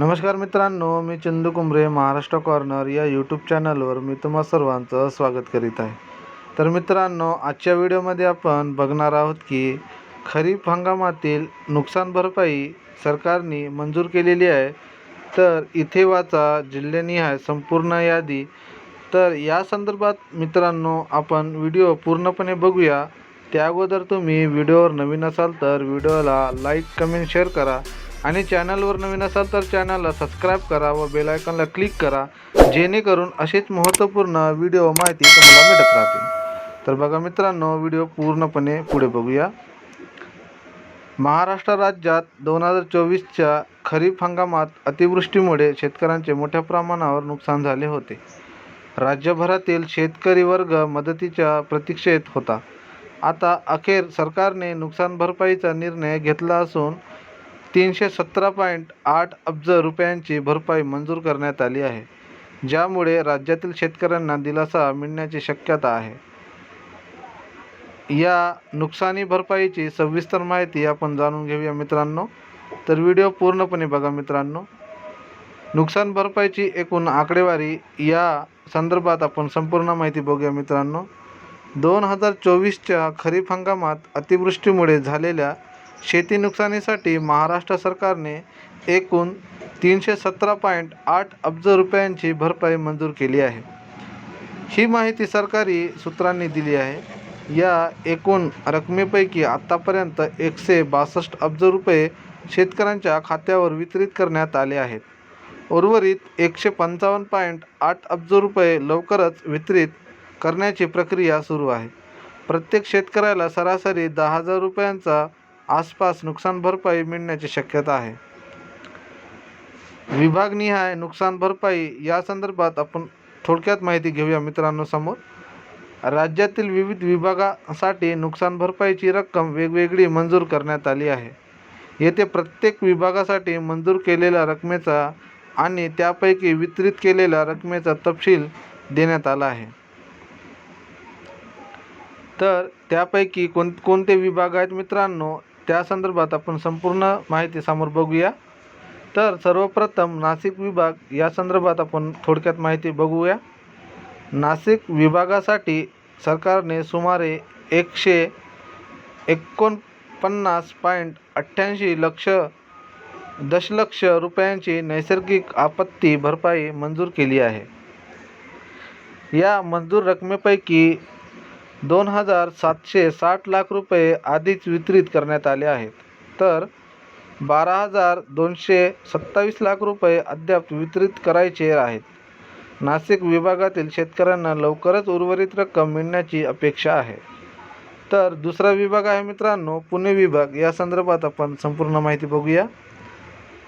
नमस्कार मित्रांनो मी चंदू कुंभरे महाराष्ट्र कॉर्नर या यूट्यूब चॅनलवर मी तुम्हा सर्वांचं स्वागत करीत आहे. तर मित्रांनो आजच्या व्हिडिओमध्ये आपण बघणार आहोत की खरीप हंगामातील नुकसान भरपाई सरकारने मंजूर केलेली आहे. तर इथे वाचा जिल्ह्यानिहाय संपूर्ण यादी. तर या संदर्भात मित्रांनो आपण व्हिडिओ पूर्णपणे बघूया. त्या अगोदर तुम्ही व्हिडिओवर नवीन असाल तर व्हिडिओला लाईक कमेंट शेअर करा. आणि चॅनलवर नवीन असाल तर चॅनलला सबस्क्राईब करा व बेल आयकॉनला क्लिक करा जेणेकरून असेच महत्त्वपूर्ण व्हिडिओ माहिती तुम्हाला मिळत राहतील. तर बघा मित्रांनो व्हिडिओ पूर्णपणे पुढे बघूया. महाराष्ट्र राज्यात दोन हजार चोवीसच्या खरीप हंगामात अतिवृष्टीमुळे शेतकऱ्यांचे मोठ्या प्रमाणावर नुकसान झाले होते. राज्यभरातील शेतकरी वर्ग मदतीच्या प्रतीक्षेत होता. आता अखेर सरकारने नुकसान भरपाईचा निर्णय घेतला असून तीनशे सतरा पॉईंट आठ अब्ज रुपयांची भरपाई मंजूर करण्यात आली आहे ज्यामुळे राज्यातील शेतकऱ्यांना दिलासा मिळण्याची शक्यता आहे. या नुकसानी भरपाईची सविस्तर माहिती आपण जाणून घेऊया मित्रांनो. तर व्हिडिओ पूर्णपणे बघा मित्रांनो. नुकसान भरपाईची एकूण आकडेवारी या संदर्भात आपण संपूर्ण माहिती बघूया मित्रांनो. दोन हजार चोवीसच्या खरीप हंगामात अतिवृष्टीमुळे झालेल्या शेती नुकसानीसाठी महाराष्ट्र सरकारने एकूण तीनशे सतरा पॉईंट आठ अब्ज रुपयांची भरपाई मंजूर केली आहे. ही माहिती सरकारी सूत्रांनी दिली आहे. या एकूण रकमेपैकी आत्तापर्यंत एकशे बासष्ट अब्ज रुपये शेतकऱ्यांच्या खात्यावर वितरित करण्यात आले आहेत. उर्वरित एकशे पंचावन्न पॉईंट आठ अब्ज रुपये लवकरच वितरित करण्याची प्रक्रिया सुरू आहे. प्रत्येक शेतकऱ्याला सरासरी दहा हजार रुपयांचा आसपास नुकसान भरपाई मिळण्याची शक्यता आहे. विभागनिहाय नुकसान भरपाई या संदर्भात आपण थोडक्यात माहिती घेऊया मित्रांनो समोर. राज्यातील विविध विभागासाठी नुकसान भरपाईची रक्कम वेगवेगळी मंजूर करण्यात आली आहे. येथे प्रत्येक विभागासाठी मंजूर केलेल्या रकमेचा आणि त्यापैकी वितरित केलेल्या रकमेचा तपशील देण्यात आला आहे. तर त्यापैकी कोण कोणते विभाग आहेत मित्रांनो? त्या संदर्भात आपण संपूर्ण माहिती समोर बघूया. तर सर्वप्रथम नाशिक विभाग या संदर्भात आपण थोडक्यात माहिती बघूया. नाशिक विभागासाठी सरकारने सुमारे एकशे एकोणपन्नास पॉईंट अठ्ठ्याऐंशी लक्ष दशलक्ष रुपयांची नैसर्गिक आपत्ती भरपाई मंजूर केली आहे. या मंजूर रकमेपैकी दोन हजार सातशे साठ लाख रुपये आधीच वितरित करण्यात आले आहेत. तर बारा हजार दोनशे सत्तावीस लाख रुपये अद्याप वितरित करायचे आहेत. नाशिक विभागातील शेतकऱ्यांना लवकरच उर्वरित रक्कम मिळण्याची अपेक्षा आहे. तर दुसरा विभाग आहे मित्रांनो पुणे विभाग. या संदर्भात आपण संपूर्ण माहिती बघूया.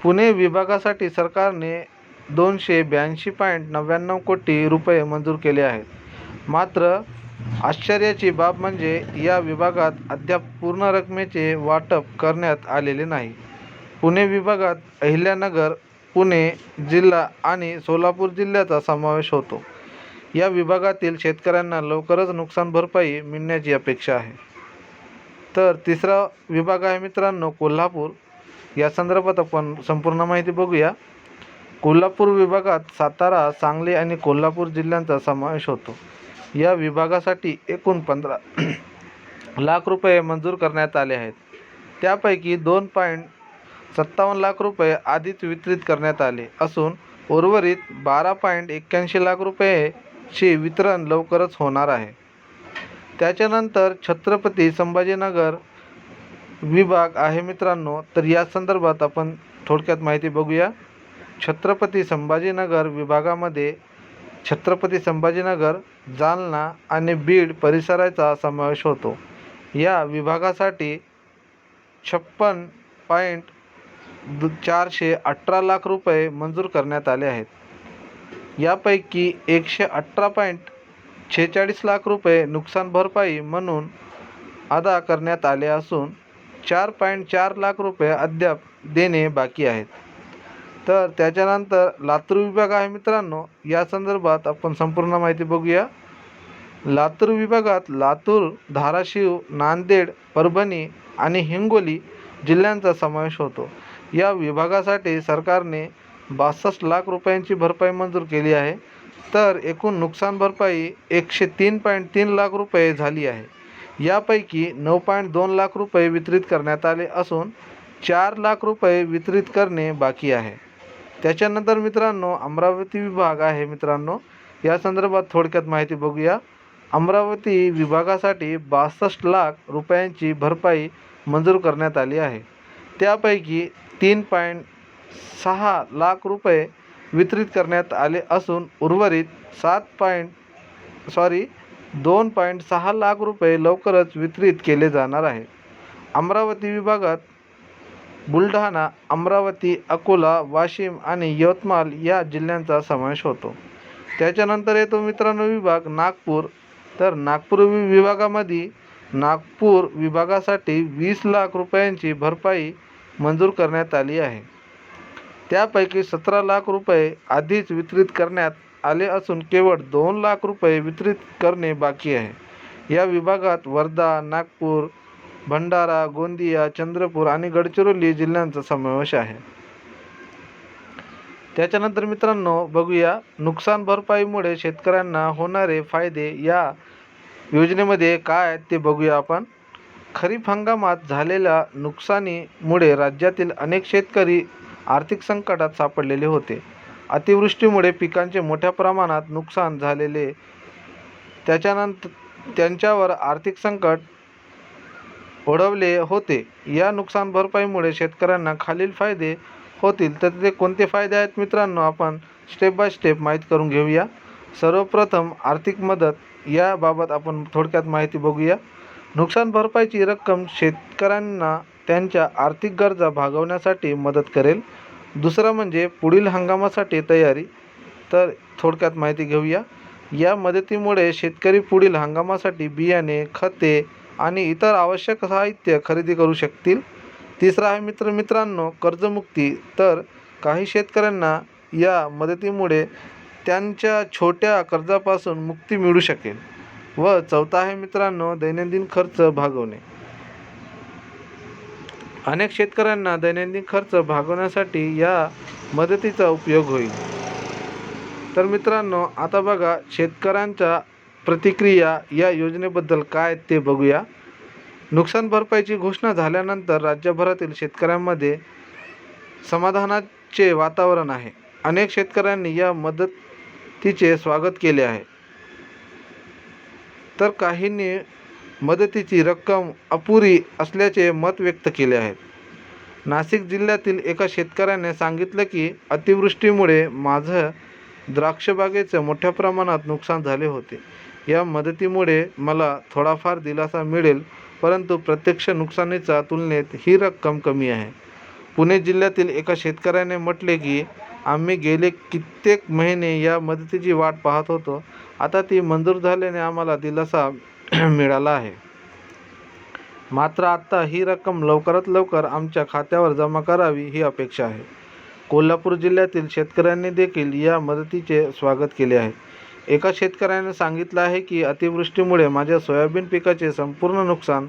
पुणे विभागासाठी सरकारने दोनशे ब्याऐंशी पॉईंट नव्याण्णव कोटी रुपये मंजूर केले आहेत. मात्र आश्चर्याची बाब म्हणजे या विभागात अद्याप पूर्ण रकमेचे वाटप करण्यात आलेले नाही. पुणे विभागात अहिल्यानगर पुणे जिल्हा आणि सोलापूर जिल्ह्याचा समावेश होतो. या विभागातील शेतकऱ्यांना लवकरच नुकसान भरपाई मिळण्याची अपेक्षा आहे. तर तिसरा विभाग आहे मित्रांनो कोल्हापूर. या संदर्भात आपण संपूर्ण माहिती बघूया. कोल्हापूर विभागात सातारा सांगली आणि कोल्हापूर जिल्ह्यांचा समावेश होतो. या विभागासाठी एकूण पंधरा लाख रुपये मंजूर करण्यात आले आहेत. त्यापैकी दोन पॉईंट सत्तावन्न लाख रुपये आधीच वितरित करण्यात आले असून उर्वरित बारा पॉईंट एक्क्याऐंशी लाख रुपयेचे वितरण लवकरच होणार आहे. त्याच्यानंतर छत्रपती संभाजीनगर विभाग आहे मित्रांनो तर या संदर्भात आपण थोडक्यात माहिती बघूया. छत्रपती संभाजीनगर विभागामध्ये छत्रपती संभाजीनगर जालना आणि बीड परिसराचा समावेश होतो. या विभागासाठी छप्पन पॉईंट दु चारशे अठरा लाख रुपये मंजूर करण्यात आले आहेत. यापैकी एकशे अठरा पॉईंट शेहेचाळीस लाख रुपये नुकसान भरपाई म्हणून अदा करण्यात आले असून चार पॉईंट चार लाख रुपये अद्याप देणे बाकी आहेत. तर त्याच्यानंतर लातूर विभाग आहे मित्रांनो या संदर्भात आपण संपूर्ण माहिती बघूया. लातूर विभागात लातूर धाराशिव नांदेड परभणी आणि हिंगोली जिल्ह्यांचा समावेश होतो. या विभागासाठी सरकारने बासष्ट लाख रुपयांची भरपाई मंजूर केली आहे. तर एकूण नुकसान भरपाई एकशे तीन पॉईंट तीन लाख रुपये झाली आहे. यापैकी नऊ पॉईंट दोन लाख रुपये वितरित करण्यात आले असून चार लाख रुपये वितरित करणे बाकी आहे. त्याच्यानंतर मित्रांनो अमरावती विभाग आहे मित्रांनो. या संदर्भात थोडक्यात माहिती बघूया. अमरावती विभागासाठी बासष्ट लाख रुपयांची भरपाई मंजूर करण्यात आली आहे. त्यापैकी तीन पॉईंट सहा लाख रुपये वितरित करण्यात आले असून उर्वरित सात पॉईंट सॉरी दोन पॉईंट सहा लाख रुपये लवकरच वितरित केले जाणार आहे. अमरावती विभागात बुलढाणा अमरावती अकोला वाशिम आणि यवतमाळ या जिल्ह्यांचा समावेश होतो. त्याच्यानंतर येतो मित्रांनो विभाग नागपूर. तर नागपूर वि विभागामध्ये नागपूर विभागासाठी वीस लाख रुपयांची भरपाई मंजूर करण्यात आली आहे. त्यापैकी सतरा लाख रुपये आधीच वितरित करण्यात आले असून केवळ दोन लाख रुपये वितरित करणे बाकी आहे. या विभागात वर्धा नागपूर भंडारा गोंदिया चंद्रपूर आणि गडचिरोली जिल्ह्यांचा समावेश आहे. त्याच्यानंतर मित्रांनो बघूया नुकसान भरपाईमुळे शेतकऱ्यांना होणारे फायदे या योजनेमध्ये काय आहेत ते बघूया आपण. खरीप हंगामात झालेल्या नुकसानीमुळे राज्यातील अनेक शेतकरी आर्थिक संकटात सापडलेले होते. अतिवृष्टीमुळे पिकांचे मोठ्या प्रमाणात नुकसान झालेले त्याच्यानंतर त्यांच्यावर आर्थिक संकट ओढवले होते. या नुकसान भरपाईमुळे शेतकऱ्यांना खालील फायदे होतील तर ते कोणते फायदे आहेत मित्रांनो? आपण स्टेप बाय स्टेप माहीत करून घेऊया. सर्वप्रथम आर्थिक मदत याबाबत आपण थोडक्यात माहिती बघूया. नुकसान भरपाईची रक्कम शेतकऱ्यांना त्यांच्या आर्थिक गरजा भागवण्यासाठी मदत करेल. दुसरं म्हणजे पुढील हंगामासाठी तयारी तर थोडक्यात माहिती घेऊया. या मदतीमुळे शेतकरी पुढील हंगामासाठी बियाणे खते आणि इतर आवश्यक साहित्य खरेदी करू शकतील. तिसरा आहे मित्र मित्रांनो कर्जमुक्ती. तर काही शेतकऱ्यांना या मदतीमुळे त्यांच्या छोट्या कर्जापासून मुक्ती मिळू शकेल. व चौथा आहे मित्रांनो दैनंदिन खर्च भागवणे. अनेक शेतकऱ्यांना दैनंदिन खर्च भागवण्यासाठी या मदतीचा उपयोग होईल. तर मित्रांनो आता बघा शेतकऱ्यांच्या प्रतिक्रिया या योजनेबद्दल काय ते बघूया. नुकसान भरपाईची घोषणा झाल्यानंतर राज्यभरातील शेतकऱ्यांमध्ये समाधानाचे वातावरण आहे. अनेक शेतकऱ्यांनी या मदतीचे स्वागत केले आहे. तर काहींनी मदतीची रक्कम अपुरी असल्याचे मत व्यक्त केले आहे. नाशिक जिल्ह्यातील एका शेतकऱ्याने सांगितलं की अतिवृष्टीमुळे माझं द्राक्षबागेचं मोठ्या प्रमाणात नुकसान झाले होते. या मदतीमुळे मला थोडाफार दिलासा मिळेल परंतु प्रत्यक्ष नुकसानीच्या तुलनेत ही रक्कम कमी आहे. पुणे जिल्ह्यातील एका शेतकऱ्याने म्हटले की आम्ही गेले कित्येक महिने या मदतीची वाट पाहत होतो. आता ती मंजूर झाल्याने आम्हाला दिलासा मिळाला आहे. मात्र आत्ता ही रक्कम लवकरात लवकर आमच्या खात्यावर जमा करावी ही अपेक्षा आहे. कोल्हापूर जिल्ह्यातील शेतकऱ्यांनी देखील या मदतीचे स्वागत केले आहे. एका शेतकऱ्याने सांगितलं आहे की अतिवृष्टीमुळे माझ्या सोयाबीन पिकाचे संपूर्ण नुकसान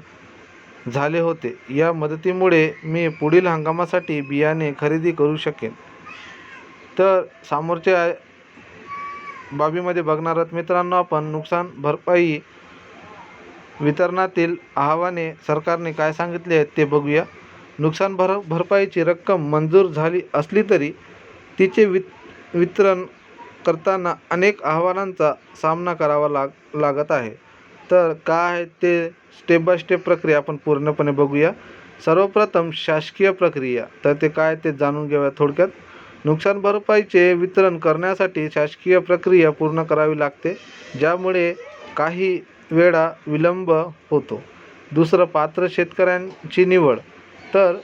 झाले होते. या मदतीमुळे मी पुढील हंगामासाठी बियाणे खरेदी करू शकेन. तर समोरच्या बाबीमध्ये बघणार आहोत मित्रांनो आपण नुकसान भरपाई वितरणातील आव्हाने सरकारने काय सांगितले आहेत ते बघूया. नुकसान भर भरपाईची रक्कम मंजूर झाली असली तरी तिचे वित वितरण करताना अनेक आव्हानांचा सामना करावा लाग लागत आहे. तर काय आहे ते स्टेप बाय स्टेप प्रक्रिया आपण पूर्णपणे बघूया. सर्वप्रथम शासकीय प्रक्रिया. तर ते काय ते जाणून घेऊया थोडक्यात. नुकसान भरपाईचे वितरण करण्यासाठी शासकीय प्रक्रिया पूर्ण करावी लागते ज्यामुळे काही वेळा विलंब होतो. दुसरं पात्र शेतकऱ्यांची निवड. तर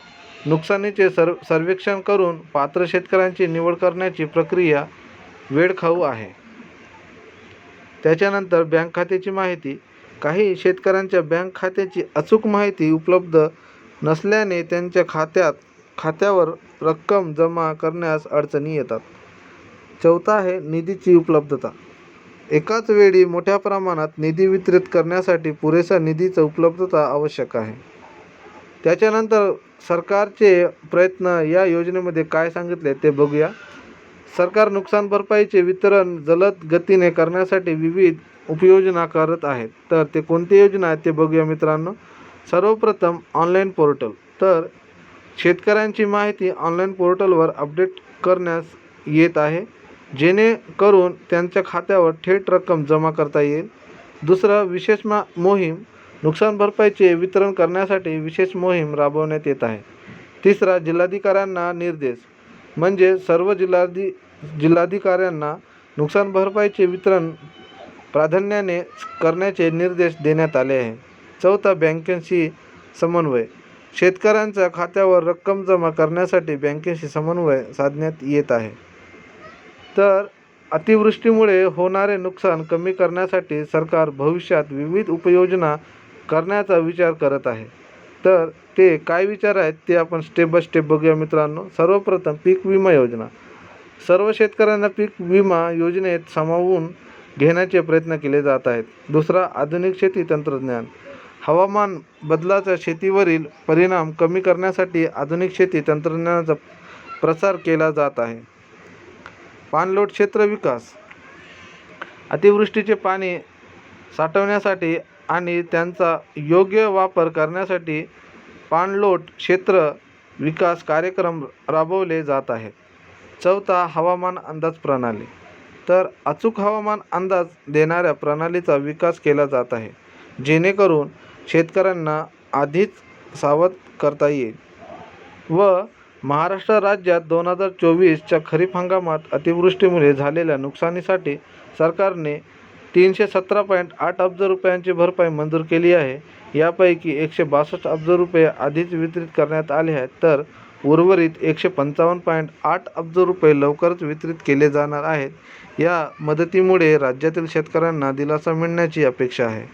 नुकसानीचे सर्व सर्वेक्षण करून पात्र शेतकऱ्यांची निवड करण्याची प्रक्रिया वेळखाऊ आहे. त्याच्यानंतर बँक खात्याची माहिती. काही शेतकऱ्यांच्या बँक खात्याची अचूक माहिती उपलब्ध नसल्याने त्यांच्या खात्यात खात्यावर रक्कम जमा करण्यास अडचणी येतात. चौथा आहे निधीची उपलब्धता. एकाच वेळी मोठ्या प्रमाणात निधी वितरित करण्यासाठी पुरेसा निधीचं उपलब्धता आवश्यक आहे. त्याच्यानंतर सरकारचे प्रयत्न या योजनेमध्ये काय सांगितले ते बघूया. सरकार नुकसान भरपाईचे वितरण जलद गतीने करण्यासाठी विविध उपयोजना करत आहेत. तर ते कोणती योजना आहेत ते बघूया मित्रांनो. सर्वप्रथम ऑनलाईन पोर्टल. तर शेतकऱ्यांची माहिती ऑनलाईन पोर्टलवर अपडेट करण्यास येत आहे. जेणेकरून त्यांच्या खात्यावर थेट रक्कम जमा करता येईल. दुसरं विशेष मा मोहीम नुकसान भरपाईचे वितरण करण्यासाठी विशेष मोहीम राबवण्यात येत आहे. तिसरा जिल्हाधिकाऱ्यांना निर्देश. म्हणजे सर्व जिल्हाधि जिल्हाधिकाऱ्यांना नुकसान भरपाईचे वितरण प्राधान्याने करण्याचे निर्देश देण्यात आले आहे. चौथा बँकेशी समन्वय. शेतकऱ्यांच्या खात्यावर रक्कम जमा करण्यासाठी बँकेशी समन्वय साधण्यात येत आहे. तर अतिवृष्टीमुळे होणारे नुकसान कमी करण्यासाठी सरकार भविष्यात विविध उपयोजना करण्याचा विचार करत आहे. तर ते काय विचार आहेत ते आपण स्टेप बाय स्टेप बघूया मित्रांनो. सर्वप्रथम पीक विमा योजना. सर्व शेतकऱ्यांना पीक विमा योजनेत सामावून घेण्याचे प्रयत्न केले जात आहेत. दुसरा आधुनिक शेती तंत्रज्ञान. हवामान बदलाचा शेतीवरील परिणाम कमी करण्यासाठी आधुनिक शेती तंत्रज्ञानाचा प्रसार केला जात आहे. पाणलोट क्षेत्र विकास. अतिवृष्टीचे पाणी साठवण्यासाठी आणि त्यांचा योग्य वापर करण्यासाठी पाणलोट क्षेत्र विकास कार्यक्रम राबवले जात आहेत. चौथा हवामान अंदाज प्रणाली. तर अचूक हवामान अंदाज देणाऱ्या प्रणालीचा विकास केला जात आहे जेणेकरून शेतकऱ्यांना आधीच सावध करता येईल. व महाराष्ट्र राज्यात दोन हजार चोवीसच्या खरीप हंगामात अतिवृष्टीमुळे झालेल्या नुकसानीसाठी सरकारने तीनशे सतरा पॉईंट आठ अब्ज रुपयांची भरपाई मंजूर केली आहे. यापैकी एकशे बासष्ट अब्ज रुपये आधीच वितरित करण्यात आले आहेत. तर उर्वरित एकशे पंचावन्न पॉईंट आठ अब्ज रुपये लवकरच वितरित केले जाणार आहेत. या मदतीमुळे राज्यातील शेतकऱ्यांना दिलासा मिळण्याची अपेक्षा आहे.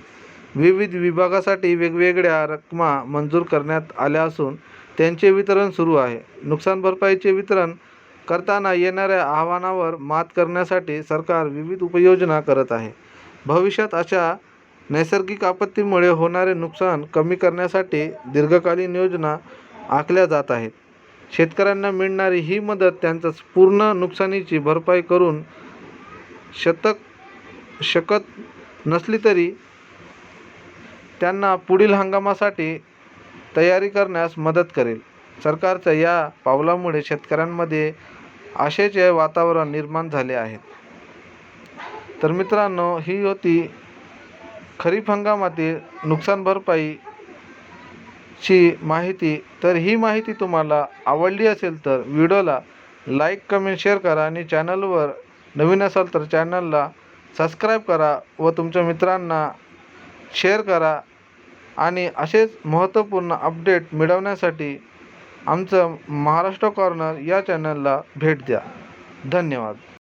विविध विभागासाठी वेगवेगळ्या रकमा मंजूर करण्यात आल्या असून त्यांचे वितरण सुरू आहे. नुकसान भरपाईचे वितरण करताना येणाऱ्या आव्हानावर मात करण्यासाठी सरकार विविध उपयोजना करत आहे. भविष्यात अशा नैसर्गिक आपत्तीमुळे होणारे नुकसान कमी करण्यासाठी दीर्घकालीन योजना आखल्या जात आहेत. शेतकऱ्यांना मिळणारी ही मदत त्यांचं पूर्ण नुकसानीची भरपाई करून शतक शकत नसली तरी त्यांना पुढील हंगामासाठी तयारी करण्यास मदत करेल. सरकारच्या या पावलामुळे शेतकऱ्यांमध्ये आशेचे वातावरण निर्माण झाले आहे. तर मित्रांनो ही होती खरीप हंगामातील नुकसान भरपाईची माहिती. तर ही माहिती तुम्हाला आवडली असेल तर व्हिडिओला लाईक कमेंट शेअर करा आणि चॅनलवर नवीन असाल तर चॅनलला सबस्क्राईब करा व तुमच्या मित्रांना शेअर करा. आणि असेच महत्त्वपूर्ण अपडेट मिळवण्यासाठी आमचं महाराष्ट्र कॉर्नर या चॅनलला भेट द्या. धन्यवाद.